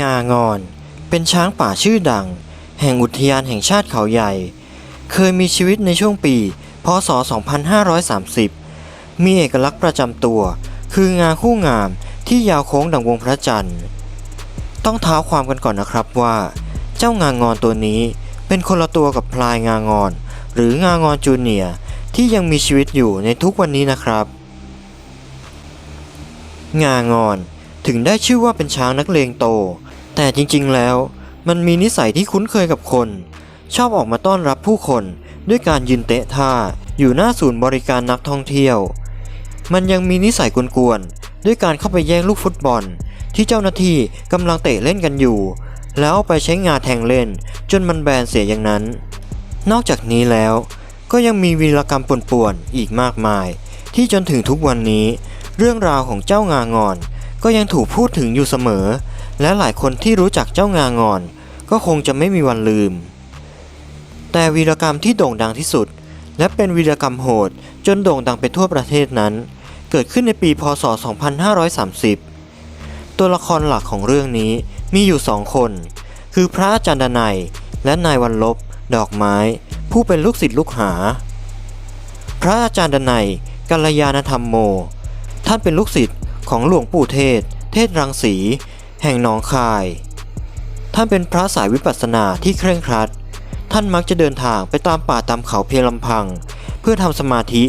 งางอน เป็นช้างป่าชื่อดัง แห่งอุทยานแห่งชาติเขาใหญ่ เคยมีชีวิตในช่วงปี พศ 2530 มีเอกลักษณ์ประจำตัว คืองาคู่งามที่ยาวโค้งดังวงพระจันทร์ ต้องเท้าความกันก่อนนะครับว่า เจ้างางอนตัวนี้เป็นคนละตัวกับพลายงางอน หรืองางอนจูเนียที่ยังมีชีวิตอยู่ในทุกวันนี้นะครับ งางอนถึงได้ชื่อว่าเป็นช้างนักเลงโต แต่จริงๆแล้วมันมีนิสัยที่คุ้นเคยกับคน ชอบออกมาต้อนรับผู้คนด้วยการยืนเตะท่าอยู่หน้าศูนย์บริการนักท่องเที่ยว มันยังมีนิสัยกวนๆด้วยการเข้าไปแย่งลูกฟุตบอล ที่เจ้าหน้าที่กำลังเตะเล่นกันอยู่ แล้วเอาไปใช้งาแทงเล่น จนมันแบนเสียอย่างนั้น นอกจากนี้แล้วก็ยังมีวีรกรรมป่วนๆอีกมากมาย ที่จนถึงทุกวันนี้ เรื่องราวของเจ้างางอน ก็ยังถูกพูดถึงอยู่เสมอ และหลายคนที่รู้จักเจ้างางอน ก็คงจะไม่มีวันลืม แต่วีรกรรมที่โด่งดังที่สุด และเป็นวีรกรรมโหดจนโด่งดังไปทั่วประเทศนั้น เกิดขึ้นในปีพศ 2530 ตัวละครหลักของเรื่องนี้มีอยู่สองคน คือพระอาจารย์ดนัย และนายวันลบ ดอกไม้ ผู้เป็นลูกศิษย์ลูกหา พระอาจารย์ดนัยกัลยาณธรรมโม ท่านเป็นลูกศิษย์ของหลวงปู่เทศ เทศรังสี แห่งหนองคาย ท่านเป็นพระสายวิปัสสนาที่เคร่งครัด ท่านมักจะเดินทางไปตามป่าตามเขาเพียงลำพัง เพื่อทำสมาธิ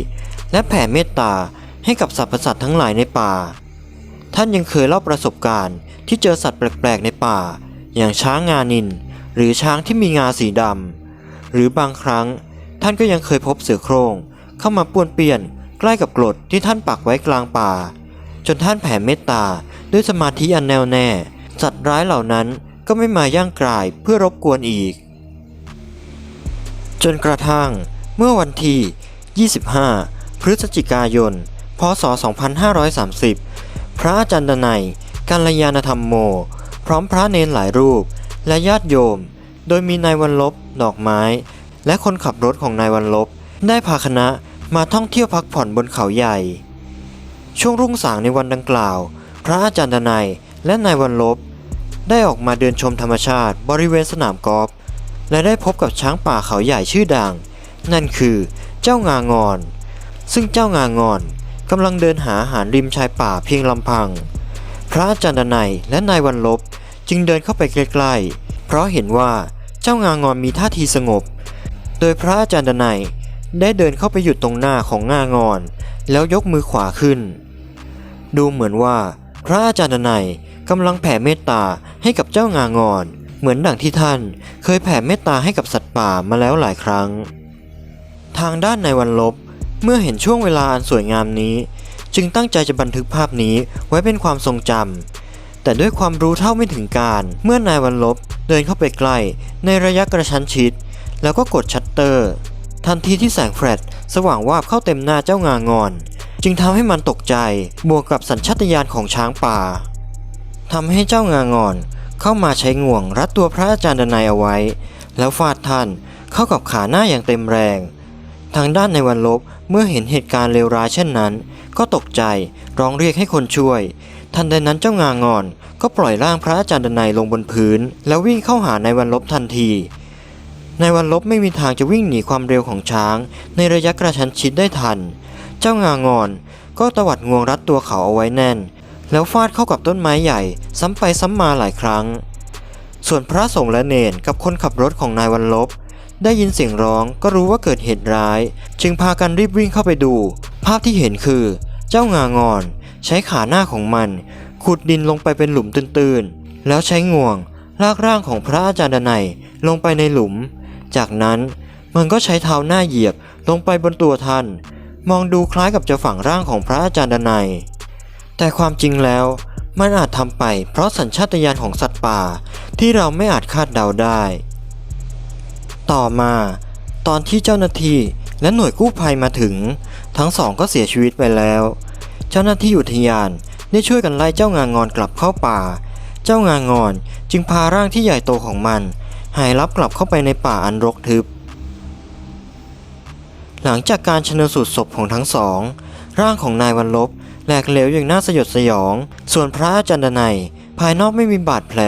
และแผ่เมตตาให้กับสรรพสัตว์ทั้งหลายในป่า ท่านยังเคยเล่าประสบการณ์ที่เจอสัตว์แปลกๆในป่า อย่างช้างงานิน หรือช้างที่มีงาสีดำหรือบางครั้ง ท่านก็ยังเคยพบเสือโคร่งเข้ามาป้วนเปี้ยนใกล้กับกรดที่ท่านปักไว้กลางป่า จนท่านแผ่เมตตาด้วยสมาธิอันแน่วแน่ สัตว์ร้ายเหล่านั้นก็ไม่มาย่างกรายเพื่อรบกวนอีก จนกระทั่งเมื่อวันที่ 25 พฤศจิกายน พศ 2530 พระอาจารย์ดนัยกัลยาณธรรมโม พร้อมพระเนนหลายรูป และญาติโยม โดยมีนายวันลบ ดอกไม้ และคนขับรถของนายวันลบ ได้พาคณะมาท่องเที่ยวพักผ่อนบนเขาใหญ่ ช่วงรุ่งสางในวันดังกล่าว พระอาจารย์ดนัยและนายวันลบ ได้ออกมาเดินชมธรรมชาติบริเวณสนามกอล์ฟและได้พบกับช้างป่าเขาใหญ่ชื่อดัง นั่นคือเจ้างางอน ซึ่งเจ้างางอนกำลังเดินหาอาหารริมชายป่าเพียงลำพัง พระอาจารย์ดนัยและนายวันลบจึงเดินเข้าไปใกล้ๆ เพราะเห็นว่าเจ้างางอนมีท่าทีสงบ โดยพระอาจารย์ดนัยได้เดินเข้าไปหยุดตรงหน้าของงางอน แล้วยกมือขวาขึ้น ดูเหมือนว่าพระอาจารย์ดนัยกำลังแผ่เมตตาให้กับเจ้างางอน เหมือนดังที่ท่าน เคยแผ่เมตตาให้กับสัตว์ป่ามาแล้วหลายครั้ง ทางด้านในายวันลบ เมื่อเห็นช่วงเวลาอันสวยงามนี้ จึงตั้งใจจะบันทึกภาพนี้ไว้เป็นความทรงจำแต่ด้วยความรู้เท่าไม่ถึงการ เมื่อนายวันลบเดินเข้าไปใกล้ในระยะกระชั้นชิด แล้วก็กดชัตเตอร์ ทันทีที่แสงแฟลชสว่างวาบเข้าเต็มหน้าเจ้างางอน จึงทำให้มันตกใจบวกกับสัญชาตญาณของช้างป่าทำให้เจ้างางอนเข้ามาใช้งวงรัดตัวพระอาจารย์ดนัยเอาไว้ แล้วฟาดท่านเข้ากับขาหน้าอย่างเต็มแรง ทางด้านในวันลบเมื่อเห็นเหตุการณ์เลวร้ายเช่นนั้น ก็ตกใจร้องเรียกให้คนช่วย ทันใดนั้นเจ้างางอนก็ปล่อยร่างพระอาจารย์ดนัยลงบนพื้น แล้ววิ่งเข้าหาในวันลบทันทีในวันลบไม่มีทางจะวิ่งหนีความเร็วของช้าง ในระยะกระชั้นชิดได้ทัน เจ้างางอน ก็ตวัดงวงรัดตัวเขาเอาไว้แน่น แล้วฟาดเข้ากับต้นไม้ใหญ่ ซ้ำไปซ้ำมาหลายครั้ง ส่วนพระสงฆ์และเนนกับคนขับรถของนายวันลบ ได้ยินเสียงร้องก็รู้ว่าเกิดเหตุร้าย จึงพากันรีบวิ่งเข้าไปดู ภาพที่เห็นคือ เจ้างางอน ใช้ขาหน้าของมัน ขุดดินลงไปเป็นหลุมตื้นๆ แล้วใช้งวงลากร่างของพระอาจารย์ดนัยลงไปในหลุม จากนั้นมันก็ใช้เท้าหน้าเหยียบลงไปบนตัวท่าน มองดูคล้ายกับจะฝังร่างของพระอาจารย์ดนัย แต่ความจริงแล้วมันอาจทำไปเพราะสัญชาตญาณของสัตว์ป่าที่เราไม่อาจคาดเดาได้ ต่อมา ตอนที่เจ้าหน้าที่และหน่วยกู้ภัยมาถึง ทั้งสองก็เสียชีวิตไปแล้ว เจ้าหน้าที่อุทยานได้ช่วยกันไล่เจ้างางอนกลับเข้าป่า เจ้างางอนจึงพาร่างที่ใหญ่โตของมัน หายลับกลับเข้าไปในป่าอันรกทึบ หลังจากการชนสูตรศพของทั้งสอง ร่างของนายวันลบแหลกเหลวอย่างน่าสยดสยอง ส่วนพระอาจารย์นัยภายนอกไม่มีบาดแผล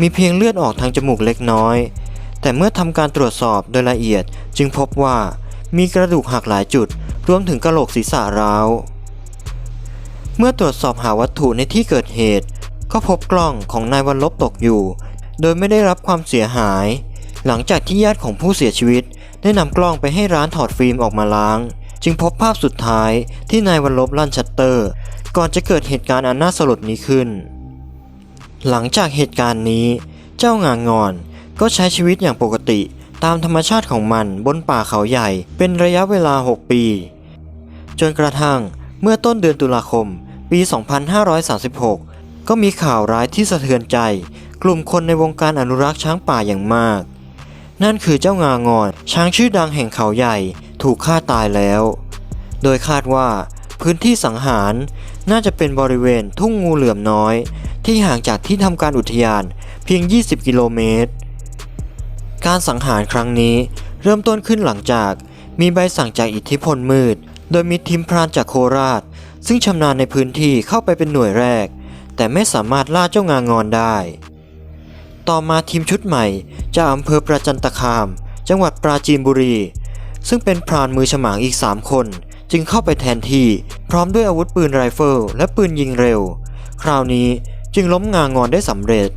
มีเพียงเลือดออกทางจมูกเล็กน้อย แต่เมื่อทำการตรวจสอบโดยละเอียดจึงพบว่ามีกระดูกหักหลายจุด รวมถึงกระโหลกศีรษะร้าว เมื่อตรวจสอบหาวัตถุในที่เกิดเหตุ ก็พบกล้องของนายวันลบตกอยู่ โดยไม่ได้รับความเสียหาย หลังจากที่ญาติของผู้เสียชีวิต ได้นำกล้องไปให้ร้านถอดฟิล์มออกมาล้าง จึงพบภาพสุดท้ายที่นายวันลบลั่นชัตเตอร์ ก่อนจะเกิดเหตุการณ์อันน่าสลดนี้ขึ้น หลังจากเหตุการณ์นี้ เจ้างางอนก็ใช้ชีวิตอย่างปกติตามธรรมชาติของมันบนป่าเขาใหญ่เป็นระยะเวลา 6 ปี จนกระทั่งเมื่อต้นเดือนตุลาคม ปี 2536 ก็มีข่าวร้ายที่สะเทือนใจ กลุ่มคนในวงการอนุรักษ์ช้างป่าอย่างมาก นั่นคือเจ้างางอน ช้างชื่อดังแห่งเขาใหญ่ถูกฆ่าตายแล้ว โดยคาดว่าพื้นที่สังหารน่าจะเป็นบริเวณทุ่งงูเหลือมน้อย ที่ห่างจากที่ทำการอุทยานเพียง 20 กิโลเมตร การสังหารครั้งนี้เริ่มต้นขึ้นหลังจากมีใบสั่งจากอิทธิพลมืด โดยมีทีมพรานจากโคราช ซึ่งชำนาญในพื้นที่เข้าไปเป็นหน่วยแรก แต่ไม่สามารถล่าเจ้างางอนได้ ต่อมาทีมชุดใหม่จากอำเภอประจันตคาม จังหวัดปราจีนบุรี ซึ่งเป็นพรานมือฉมางอีก 3 คน จึงเข้าไปแทนที่พร้อมด้วยอาวุธปืนไรเฟิลและปืนยิงเร็ว คราวนี้จึงล้มงางอนได้สำเร็จ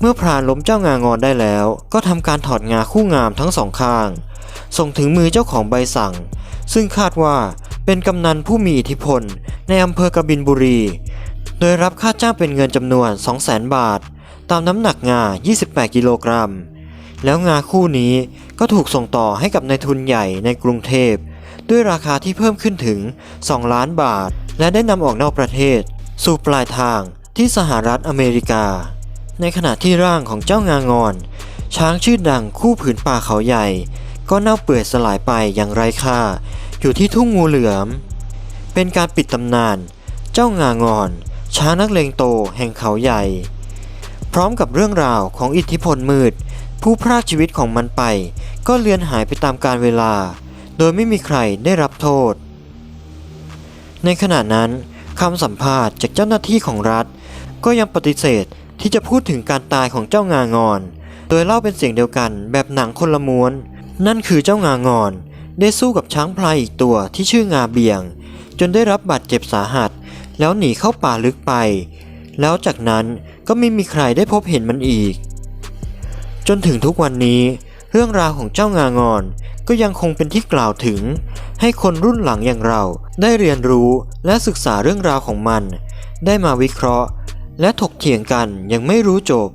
เมื่อพรานล้มเจ้างางอนได้แล้ว ก็ทำการถอดงาคู่งามทั้งสองข้าง ส่งถึงมือเจ้าของใบสั่ง ซึ่งคาดว่าเป็นกำนันผู้มีอิทธิพลในอำเภอกบินบุรี โดยรับค่าจ้างเป็นเงินจำนวน 200,000 บาท ตามน้ำหนักงา 28 กิโลกรัม แล้วงาคู่นี้ก็ถูกส่งต่อให้กับนายทุนใหญ่ในกรุงเทพ ด้วยราคาที่เพิ่มขึ้นถึง 2 ล้านบาท และได้นำออกนอกประเทศ สู่ปลายทางที่สหรัฐอเมริกา ในขณะที่ร่างของเจ้างางอน ช้างชื่อดังคู่ผืนป่าเขาใหญ่ ก็เน่าเปื่อยสลายไปอย่างไร้ค่า อยู่ที่ทุ่งงูเหลือม เป็นการปิดตำนาน เจ้างางอนช้างนักเลงโตแห่งเขาใหญ่ ร้อมกับเรื่องราวของอิทธิพลมืด ผู้พรากชีวิตของมันไป ก็เลือนหายไปตามกาลเวลา โดยไม่มีใครได้รับโทษ ในขณะนั้นคำสัมภาษณ์จากเจ้าหน้าที่ของรัฐ ก็ยังปฏิเสธที่จะพูดถึงการตายของเจ้างางอน โดยเล่าเป็นเสียงเดียวกันแบบหนังคนละม้วน นั่นคือเจ้างางอน ได้สู้กับช้างพลายอีกตัวที่ชื่องาเบียง จนได้รับบาดเจ็บสาหัส แล้วหนีเข้าป่าลึกไป แล้วจากนั้นก็ไม่มีใครได้พบเห็นมันอีก จนถึงทุกวันนี้ เรื่องราวของเจ้างางอนก็ยังคงเป็นที่กล่าวถึง ให้คนรุ่นหลังอย่างเราได้เรียนรู้และศึกษาเรื่องราวของมัน ได้มาวิเคราะห์ และถกเถียงกันยังไม่รู้จบ